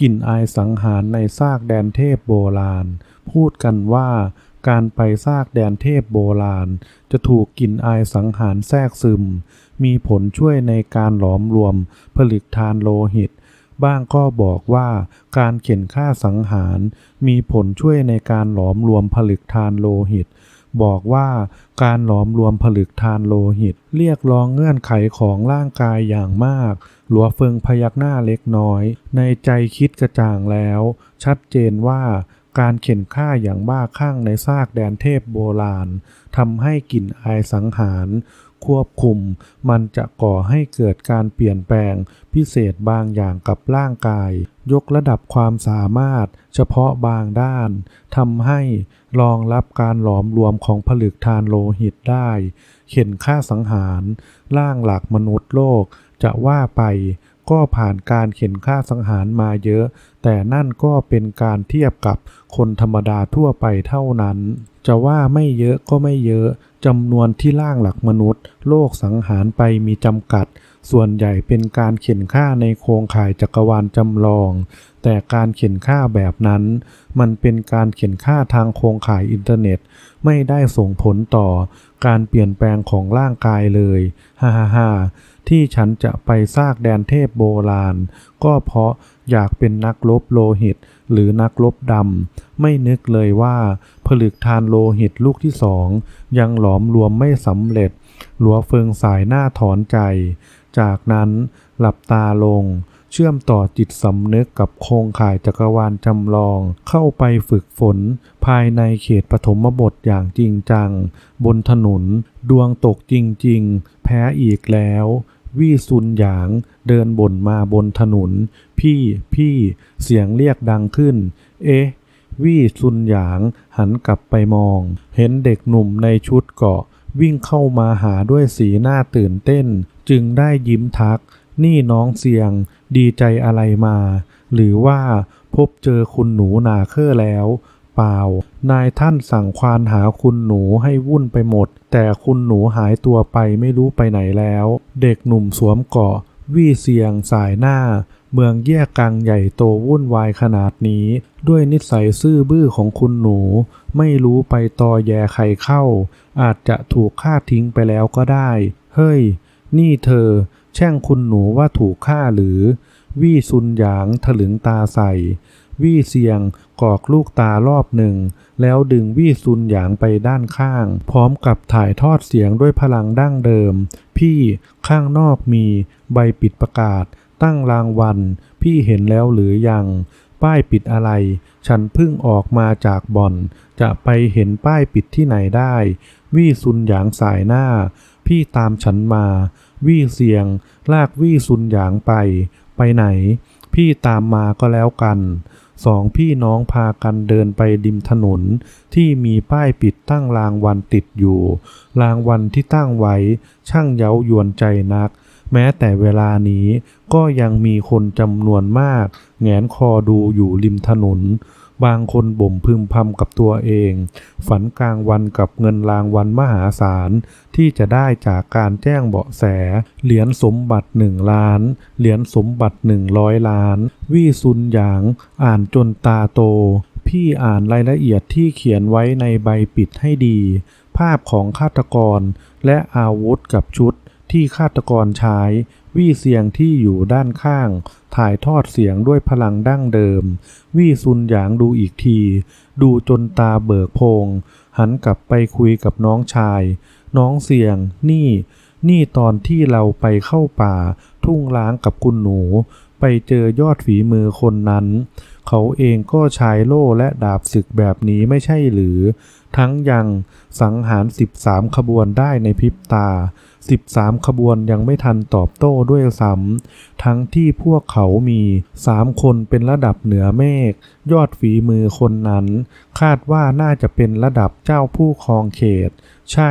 กลิ่นอายสังหารในซากแดนเทพโบราณ พูดกันว่าการไปซากแดนเทพโบราณ จะถูกกลิ่นอายสังหารแทรกซึม มีผลช่วยในการหลอมรวมผลิตทานโลหิต บ้างก็บอกว่าการเข็นฆ่าสังหาร มีผลช่วยในการหลอมรวมผลึกทานโลหิต บอกว่าการหลอมรวมผลึกทานโลหิต เรียกร้องเงื่อนไขของร่างกายอย่างมาก หลัวเฟิงพยักหน้าเล็กน้อย ในใจคิดกระจ่างแล้ว ชัดเจนว่าการเข็นฆ่าอย่างบ้าคลั่งในซากแดนเทพโบราณทำให้กลิ่นอายสังหาร ควบคุม มันจะก่อให้เกิดการเปลี่ยนแปลง พิเศษบางอย่างกับร่างกาย ยกระดับความสามารถ เฉพาะบางด้านทำให้ รองรับการหลอมรวมของผลึกทานโลหิตได้ เข็นฆ่าสังหารร่างหลักมนุษย์โลกจะว่าไปก็ผ่านการเข็นฆ่าสังหารมาเยอะ แต่นั่นก็เป็นการเทียบกับคนธรรมดาทั่วไปเท่านั้น จะว่าไม่เยอะก็ไม่เยอะจำนวนที่ร่างหลักมนุษย์ โลกสังหารไปมีจำกัด ส่วนใหญ่เป็นการเข็นฆ่าในโครงข่ายจักรวาลจำลองแต่การเข็นฆ่าแบบนั้น มันเป็นการเข็นฆ่าทางโครงข่ายอินเทอร์เน็ต ไม่ได้ส่งผลต่อการเปลี่ยนแปลงของร่างกายเลยฮ่าฮ่าฮ่าที่ฉันจะไปซากแดนเทพโบราณ ก็เพราะอยากเป็นนักรบโลหิต หรือนักรบดำไม่นึกเลยว่า ผลึกทานโลหิตลูกที่สอง ยังหลอมรวมไม่สำเร็จ หลัวเฟิงสายหน้าถอนใจ จากนั้นหลับตาลง เชื่อมต่อจิตสำนึกกับโครงข่ายจักรวาลจำลอง เข้าไปฝึกฝน ภายในเขตปฐมบทอย่างจริงจัง บนถนน ดวงตกจริง ๆ แพ้อีกแล้ว วี่ซุนหยางเดินบ่นมาบนถนน พี่พี่เสียงเรียกดังขึ้น เอ๊ะวี่ซุนหยางหันกลับไปมอง เห็นเด็กหนุ่มในชุดเกาะ วิ่งเข้ามาหาด้วยสีหน้าตื่นเต้น จึงได้ยิ้มทัก นี่น้องเสียง ดีใจอะไรมา หรือว่าพบเจอคุณหนูนาเคอแล้ว เปล่า นายท่านสั่งควานหาคุณหนูให้วุ่นไปหมด แต่คุณหนูหายตัวไปไม่รู้ไปไหนแล้ว เด็กหนุ่มสวมเกาะ วี่เสียงสายหน้า เมืองแยกกังใหญ่โตวุ่นวายขนาดนี้ ด้วยนิสัยซื่อบื้อของคุณหนู ไม่รู้ไปตอแยใครเข้า อาจจะถูกฆ่าทิ้งไปแล้วก็ได้ เฮ้ย นี่เธอ แช่งคุณหนูว่าถูกฆ่าหรือ วี่ซุนหยางถลึงตาใส่ วี่เซียงกอกลูกตารอบหนึ่ง แล้วดึงวี่ซุนหยางไปด้านข้าง พร้อมกับถ่ายทอดเสียงด้วยพลังดั้งเดิม พี่ข้างนอกมีใบปิดประกาศ ตั้งรางวัล พี่เห็นแล้วหรือยัง ป้ายปิดอะไร ฉันเพิ่งออกมาจากบ่อน จะไปเห็นป้ายปิดที่ไหนได้ วี่ซุนหยางสายหน้า พี่ตามฉันมา วี่เสียง ลากวี่ซุนหยางไป ไปไหน พี่ตามมาก็แล้วกันสองพี่น้องพากันเดินไปริมถนน ที่มีป้ายปิดตั้งรางวัลติดอยู่ รางวัลที่ตั้งไว้ ช่างเย้ายวนใจนัก แม้แต่เวลานี้ก็ยังมีคนจำนวนมาก แงนคอดูอยู่ริมถนน บางคนบ่มพึมพำกับตัวเอง ฝันกลางวันกับเงินรางวัลมหาศาล ที่จะได้จากการแจ้งเบาะแส เหรียญสมบัติหนึ่งล้าน เหรียญสมบัติหนึ่งร้อยล้าน วี่ซุนหยาง อ่านจนตาโต พี่อ่านรายละเอียดที่เขียนไว้ในใบปิดให้ดี ภาพของฆาตกรและอาวุธกับชุดที่ฆาตกรใช้ วี่เสียงที่อยู่ด้านข้าง ถ่ายทอดเสียงด้วยพลังดั้งเดิม วี่ซุนหยางดูอีกที ดูจนตาเบิกโพง หันกลับไปคุยกับน้องชาย น้องเสียง นี่ นี่ตอนที่เราไปเข้าป่า ทุ่งล้างกับคุณหนู ไปเจอยอดฝีมือคนนั้น เขาเองก็ใช้โล่และดาบศึกแบบนี้ไม่ใช่หรือ ทั้งยังสังหาร 13 ขบวนได้ในพริบตา 13 ขบวนยังไม่ทันตอบโต้ด้วยซ้ำทั้งที่พวกเขามีสามคนเป็นระดับเหนือเมฆยอดฝีมือคนนั้น คาดว่าน่าจะเป็นระดับเจ้าผู้ครองเขต ใช่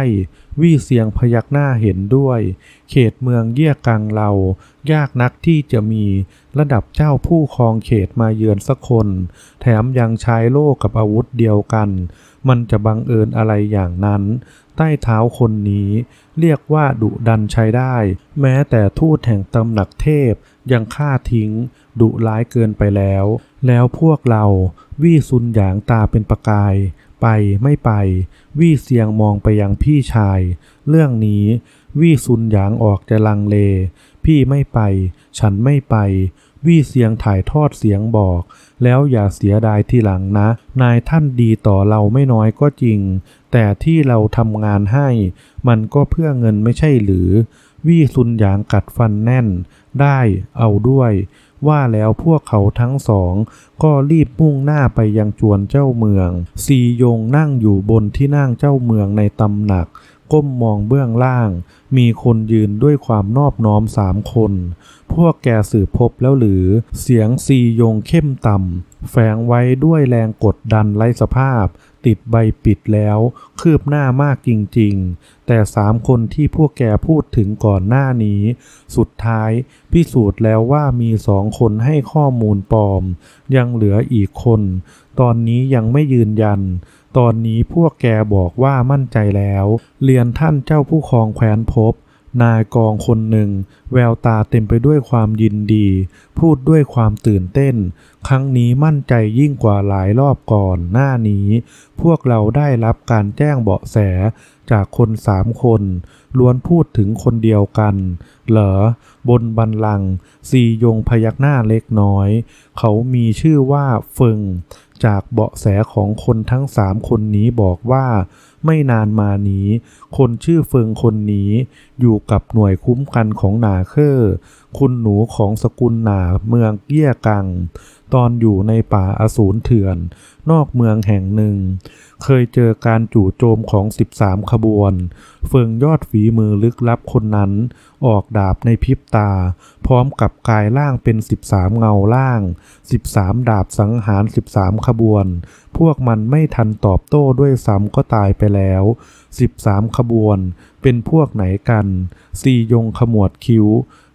วี่เสียงพยักหน้าเห็นด้วย เขตเมืองเยี่ยกังเรา ยากนักที่จะมีระดับเจ้าผู้ครองเขตมาเยือนสักคน แถมยังใช้โล่กับอาวุธเดียวกันมันจะบังเอิญอะไรอย่างนั้น ใต้เท้าคนนี้เรียกว่าดุดันใช้ได้ แม้แต่ทูตแห่งตำหนักเทพยังฆ่าทิ้ง ดุร้ายเกินไปแล้ว แล้วพวกเราวี่ซุนหยางตาเป็นประกาย ไปไม่ไป วี่เสียงมองไปยังพี่ชาย เรื่องนี้ วี่ซุนหยางออกจะลังเล พี่ไม่ไป ฉันไม่ไป วี่เสียงถ่ายทอดเสียงบอก แล้วอย่าเสียดายทีหลังนะ นายท่านดีต่อเราไม่น้อยก็จริง แต่ที่เราทำงานให้ มันก็เพื่อเงินไม่ใช่หรือ วี่ซุนหยางกัดฟันแน่น ได้เอาด้วย ว่าแล้วพวกเขาทั้งสอง ก็รีบมุ่งหน้าไปยังจวนเจ้าเมือง ซียงนั่งอยู่บนที่นั่งเจ้าเมืองในตำหนัก ก้มมองเบื้องล่าง มีคนยืนด้วยความนอบน้อมสามคน พวกแกสืบพบแล้วหรือ เสียงซียงเข้มต่ำ แฝงไว้ด้วยแรงกดดันไร้สภาพ ติดใบปิดแล้ว คืบหน้ามากจริงๆ แต่สามคนที่พวกแกพูดถึงก่อนหน้านี้ สุดท้ายพิสูจน์แล้วว่ามีสองคนให้ข้อมูลปลอม ยังเหลืออีกคน ตอนนี้ยังไม่ยืนยัน ตอนนี้พวกแกบอกว่ามั่นใจแล้ว เรียนท่านเจ้าผู้ครองแคว้นพบ นายกองคนหนึ่ง แววตาเต็มไปด้วยความยินดี พูดด้วยความตื่นเต้น ครั้งนี้มั่นใจยิ่งกว่าหลายรอบก่อนหน้านี้ พวกเราได้รับการแจ้งเบาะแส จากคนสามคนล้วนพูดถึงคนเดียวกัน เหรอบนบันลังซียงพยักหน้าเล็กน้อย เขามีชื่อว่าเฟิง จากเบาะแสของคนทั้งสามคนนี้บอกว่า ไม่นานมานี้คนชื่อเฟิงคนนี้อยู่กับหน่วยคุ้มกันของหนาเคอร์คุณหนูของสกุลหนาเมืองเกี้ยกัง ตอนอยู่ในป่าอสูรเถื่อน นอกเมืองแห่งหนึ่ง เคยเจอการจู่โจมของ 13 ขบวน เฟิงยอดฝีมือลึกลับคนนั้น ออกดาบในพริบตา พร้อมกับกายล่างเป็น 13 เงาล่าง 13 ดาบสังหาร 13 ขบวน พวกมันไม่ทันตอบโต้ด้วยซ้ำก็ตายไปแล้ว13 ขบวน เป็นพวกไหนกันซียงขมวดคิ้ว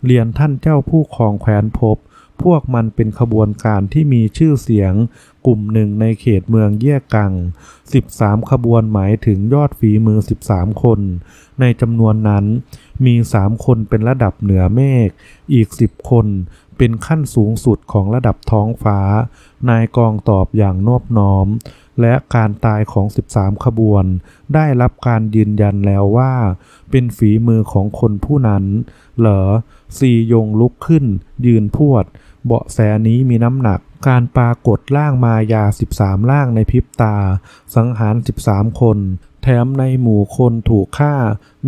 เรียนท่านเจ้าผู้ครองแคว้นพบ พวกมันเป็นขบวนการที่มีชื่อเสียง กลุ่มหนึ่งในเขตเมืองเยี่ยกัง 13 ขบวนหมายถึงยอดฝีมือ 13 คน ในจำนวนนั้นมี 3 คนเป็นระดับเหนือเมฆ อีก 10 คน เป็นขั้นสูงสุดของระดับท้องฟ้า นายกองตอบอย่างนอบน้อม และการตายของ 13 ขบวน ได้รับการยืนยันแล้วว่า เป็นฝีมือของคนผู้นั้น เหรอซียงลุกขึ้น ยืนพวด เบาะแสนี้มีน้ำหนักการปรากฏร่างมายา 13 ร่างในพริบตา สังหาร 13 คน แถมในหมู่คนถูกฆ่า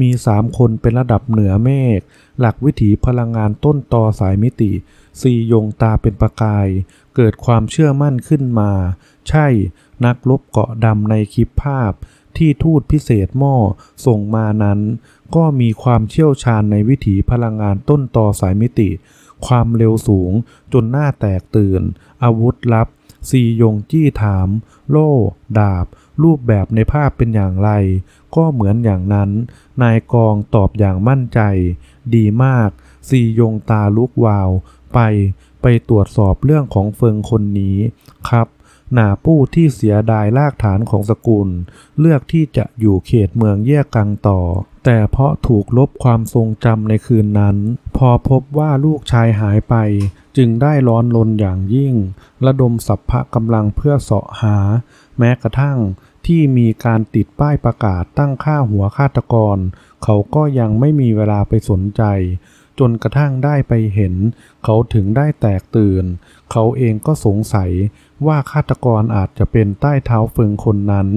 มี3คนเป็นระดับเหนือเมฆ หลักวิถีพลังงานต้นตอสายมิติซียงตาเป็นประกาย เกิดความเชื่อมั่นขึ้นมา ใช่ นักลบเกาะดำในคลิปภาพ ที่ทูตพิเศษหม้อส่งมานั้น ก็มีความเชี่ยวชาญในวิถีพลังงานต้นตอสายมิติ ความเร็วสูงจนหน้าแตกตื่น อาวุธลับซียงจี้ถาม โล่ ดาบ รูปแบบในภาพเป็นอย่างไร ก็เหมือนอย่างนั้น นายกองตอบอย่างมั่นใจ ดีมาก ซียงตาลุกวาว ไป ไปตรวจสอบเรื่องของเฟิงคนนี้ครับหนาผู้ที่เสียดายรากฐานของสกุล เลือกที่จะอยู่เขตเมืองแยกกังต่อ แต่เพราะถูกลบความทรงจำในคืนนั้น พอพบว่าลูกชายหายไป จึงได้ร้อนรนอย่างยิ่ง ระดมสัพพะกำลังเพื่อเสาะหา แม้กระทั่งที่มีการติดป้ายประกาศตั้งค่าหัวฆาตกร เขาก็ยังไม่มีเวลาไปสนใจ จนกระทั่งได้ไปเห็น เขาถึงได้แตกตื่น เขาเองก็สงสัยว่าฆาตกรอาจจะเป็นใต้เท้าเฟิงคนนั้น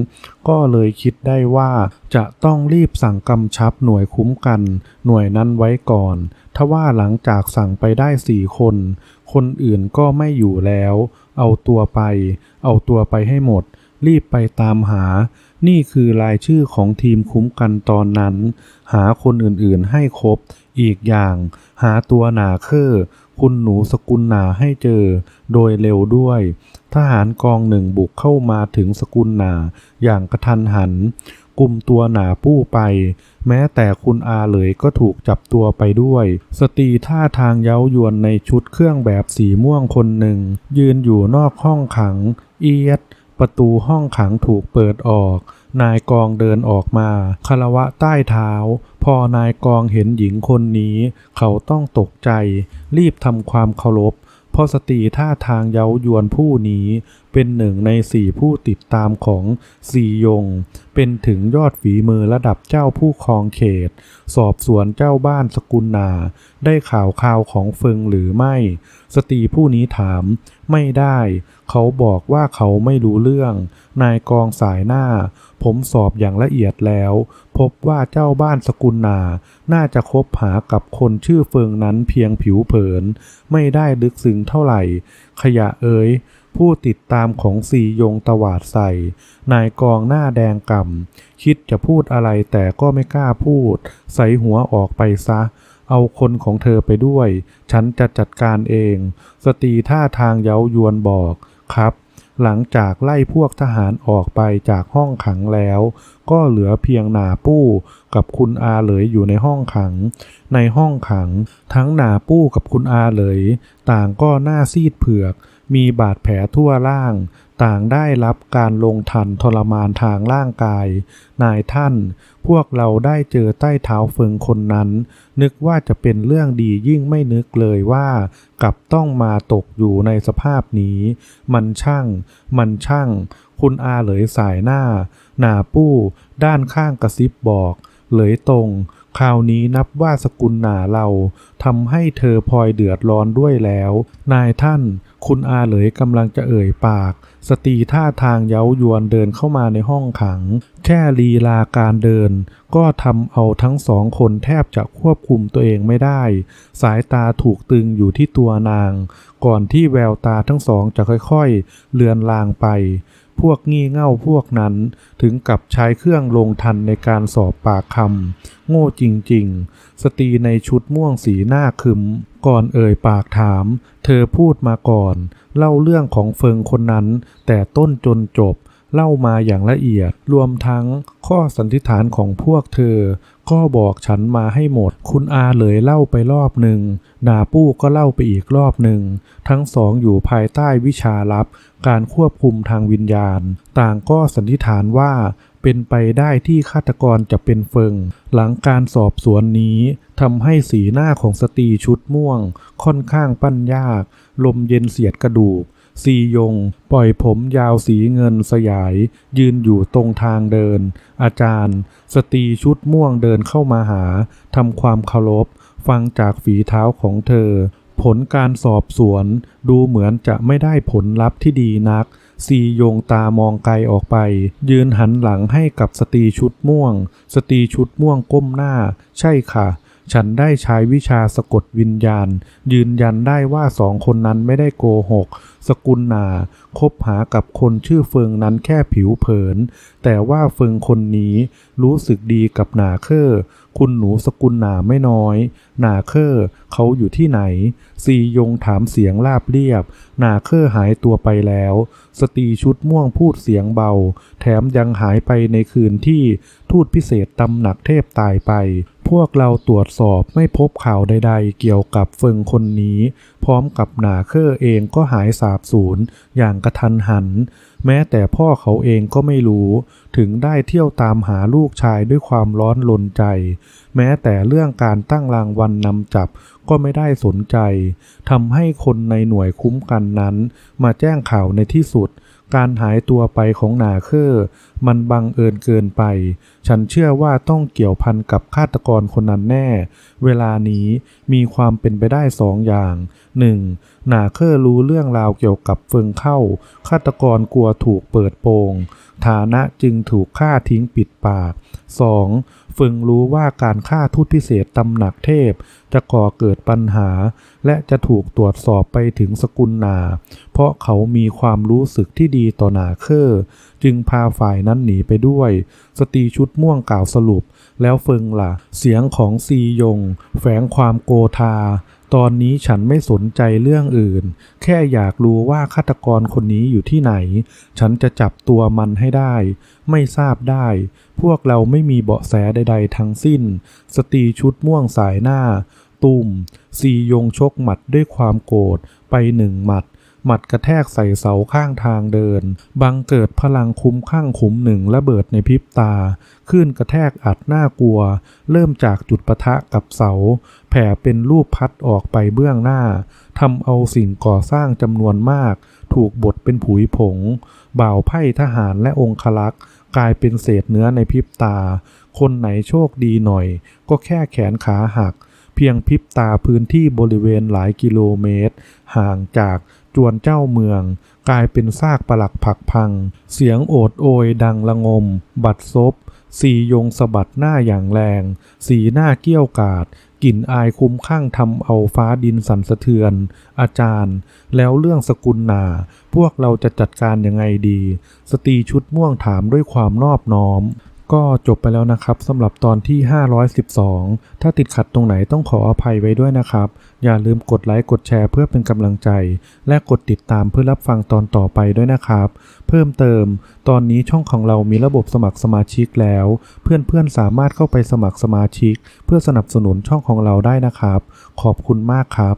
ก็เลยคิดได้ว่าจะต้องรีบสั่งกำชับหน่วยคุ้มกัน หน่วยนั้นไว้ก่อน ทว่าหลังจากสั่งไปได้สี่คน คนอื่นก็ไม่อยู่แล้ว เอาตัวไป เอาตัวไปให้หมด รีบไปตามหา นี่คือรายชื่อของทีมคุ้มกันตอนนั้น หาคนอื่นๆให้ครบ อีกอย่าง หาตัวหนาเคอคุณหนูสกุลหนาให้เจอ โดยเร็วด้วย ทหารกองหนึ่งบุกเข้ามาถึงสกุลหนาอย่างกระทันหันกลุ่มตัวหนาปู้ไป แม้แต่คุณอาเลยก็ถูกจับตัวไปด้วย สตรีท่าทางเย้ายวนในชุดเครื่องแบบสีม่วงคนหนึ่ง ยืนอยู่นอกห้องขัง เอียด ประตูห้องขังถูกเปิดออก นายกองเดินออกมาคารวะใต้เท้า พอนายกองเห็นหญิงคนนี้ เขาต้องตกใจ รีบทำความเคารพเพราะสตรีท่าทางเย้ายวนผู้นี้เป็นหนึ่งในสี่ผู้ติดตามของซียง เป็นถึงยอดฝีมือระดับเจ้าผู้ครองเขต สอบสวนเจ้าบ้านสกุลนา ได้ข่าวข่าวของเฟิงหรือไม่ สตรีผู้นี้ถาม ไม่ได้ เขาบอกว่าเขาไม่รู้เรื่อง นายกองสายหน้า ผมสอบอย่างละเอียดแล้ว พบว่าเจ้าบ้านสกุลนา น่าจะคบหากับคนชื่อเฟิงนั้นเพียงผิวเผิน ไม่ได้ลึกซึ้งเท่าไหร่ ขยะเอ๋ย ผู้ติดตามของสียงตวาดใส่ นายกองหน้าแดงก่ำคิดจะพูดอะไรแต่ก็ไม่กล้าพูด ใส่หัวออกไปซะ เอาคนของเธอไปด้วย ฉันจะจัดการเอง สตรีท่าทางเย้ายวนบอกครับ หลังจากไล่พวกทหารออกไปจากห้องขังแล้ว ก็เหลือเพียงหนาปู้กับคุณอาเหลยอยู่ในห้องขัง ในห้องขัง ทั้งหนาปู้กับคุณอาเหลย ต่างก็หน้าซีดเผือก มีบาดแผลทั่วร่าง ต่างได้รับการลงทันทรมานทางร่างกาย นายท่าน พวกเราได้เจอใต้เท้าเฟิงคนนั้น นึกว่าจะเป็นเรื่องดียิ่งไม่นึกเลยว่า กลับต้องมาตกอยู่ในสภาพนี้ มันช่าง มันช่าง คุณอาเหลยสายหน้า หนาปู้ ด้านข้างกระซิบบอก เหลยตรง คราวนี้นับว่าสกุลหนาเราทำให้เธอพลอยเดือดร้อนด้วยแล้ว นายท่านคุณอาเหลยกำลังจะเอ่ยปาก สตรีท่าทางเย้ายวนเดินเข้ามาในห้องขัง แค่ลีลาการเดิน ก็ทำเอาทั้งสองคนแทบจะควบคุมตัวเองไม่ได้ สายตาถูกตึงอยู่ที่ตัวนาง ก่อนที่แววตาทั้งสองจะค่อยๆ เลือนลางไป พวกงี่เง่าพวกนั้น ถึงกับใช้เครื่องลงทันในการสอบปากคำโง่จริงๆ สตรีในชุดม่วงสีหน้าคึม ก่อนเอ่ยปากถาม เธอพูดมาก่อน เล่าเรื่องของเฟิงคนนั้น แต่ต้นจนจบ เล่ามาอย่างละเอียด รวมทั้งข้อสันนิษฐานของพวกเธอ ก็บอกฉันมาให้หมด คุณอาเลยเล่าไปรอบหนึ่งนาปู้ก็เล่าไปอีกรอบหนึ่ง ทั้งสองอยู่ภายใต้วิชาลับ การควบคุมทางวิญญาณ ต่างก็สันนิษฐานว่าเป็นไปได้ที่ฆาตกรจะเป็นเฟิง หลังการสอบสวนนี้ทำให้สีหน้าของสตรีชุดม่วง ค่อนข้างปั้นยาก ลมเย็นเสียดกระดูก ซียง ปล่อยผมยาวสีเงินสยาย ยืนอยู่ตรงทางเดิน อาจารย์ สตรีชุดม่วงเดินเข้ามาหาทำความเคารพ ฟังจากฝีเท้าของเธอ ผลการสอบสวนดูเหมือนจะไม่ได้ผลลัพธ์ที่ดีนักซียงตามองไกลออกไป ยืนหันหลังให้กับสตรีชุดม่วง สตรีชุดม่วงก้มหน้า ใช่ค่ะ ฉันได้ใช้วิชาสะกดวิญญาณ ยืนยันได้ว่าสองคนนั้นไม่ได้โกหก สกุลนาคบหากับคนชื่อเฟิงนั้นแค่ผิวเผิน แต่ว่าเฟิงคนนี้รู้สึกดีกับหนาเคอร์คุณหนูสกุลหนาไม่น้อย หนาเคอร์เขาอยู่ที่ไหน ซียงถามเสียงราบเรียบ หนาเคอร์หายตัวไปแล้ว สตีชุดม่วงพูดเสียงเบา แถมยังหายไปในคืนที่ทูตพิเศษตำหนักเทพตายไป พวกเราตรวจสอบไม่พบข่าวใดๆ เกี่ยวกับเฟิงคนนี้ พร้อมกับหนาเคอร์เองก็หายสาบสูญอย่างกระทันหัน แม้แต่พ่อเขาเองก็ไม่รู้ ถึงได้เที่ยวตามหาลูกชายด้วยความร้อนลนใจ แม้แต่เรื่องการตั้งรางวัลนนำจับก็ไม่ได้สนใจทำให้คนในหน่วยคุ้มกันนั้น มาแจ้งข่าวในที่สุด การหายตัวไปของนาเคอร์มันบังเอิญเกินไป ฉันเชื่อว่าต้องเกี่ยวพันกับฆาตกรคนนั้นแน่ เวลานี้มีความเป็นไปได้สองอย่าง 1. หนาเคอร์รู้เรื่องราวเกี่ยวกับเฟิงเข้า ฆาตกรกลัวถูกเปิดโปง ฐานะจึงถูกฆ่าทิ้งปิดปาก 2. เฟิงรู้ว่าการฆ่าทูตพิเศษตำหนักเทพ จะก่อเกิดปัญหา และจะถูกตรวจสอบไปถึงสกุลนา เพราะเขามีความรู้สึกที่ดีต่อนาเคอร์จึงพาฝ่ายนั้นหนีไปด้วย สตรีชุดม่วงกล่าวสรุป แล้วเฟิงล่ะ เสียงของซียง แฝงความโกธา ตอนนี้ฉันไม่สนใจเรื่องอื่น แค่อยากรู้ว่าฆาตกรคนนี้อยู่ที่ไหน ฉันจะจับตัวมันให้ได้ ไม่ทราบได้ พวกเราไม่มีเบาะแสใด ๆ ทั้งสิ้น สตรีชุดม่วงสายหน้า ตุ่มซียงชกหมัดด้วยความโกรธไปหนึ่งหมัด หมัดกระแทกใส่เสาข้างทางเดิน บังเกิดพลังคุ้มข้างขุมหนึ่งระเบิดในพริบตาขึ้นกระแทกอัดน้ากลัว เริ่มจากจุดปะทะกับเสา แผ่เป็นรูปพัดออกไปเบื้องหน้าทำเอาสิ่งก่อสร้างจำนวนมาก ถูกบดเป็นผุยผง บ่าวไพ่ทหารและองคลักษ์กลายเป็นเศษเนื้อในพริบตา คนไหนโชคดีหน่อย ก็แค่แขนขาหัก เพียงพริบตาพื้นที่บริเวณหลายกิโลเมตร ห่างจาก จวนเจ้าเมือง กลายเป็นซากปลักผักพัง เสียงโอดโอยดังละงม บัดซบสียงสะบัดหน้าอย่างแรง สีหน้าเกี้ยวกาดกลิ่นอายคุ้มข้างทำเอาฟ้าดินสั่นสะเทือน อาจารย์ แล้วเรื่องสกุลนา พวกเราจะจัดการยังไงดี สตรีชุดม่วงถามด้วยความนอบน้อม ก็จบไปแล้วนะครับสำหรับตอนที่ 512 ถ้าติดขัดตรงไหนต้องขออภัยไว้ด้วยนะครับ อย่าลืมกดไลค์กดแชร์เพื่อเป็นกำลังใจ และกดติดตามเพื่อรับฟังตอนต่อไปด้วยนะครับ เพิ่มเติม ตอนนี้ช่องของเรามีระบบสมัครสมาชิกแล้ว เพื่อนๆสามารถเข้าไปสมัครสมาชิก เพื่อสนับสนุนช่องของเราได้นะครับ ขอบคุณมากครับ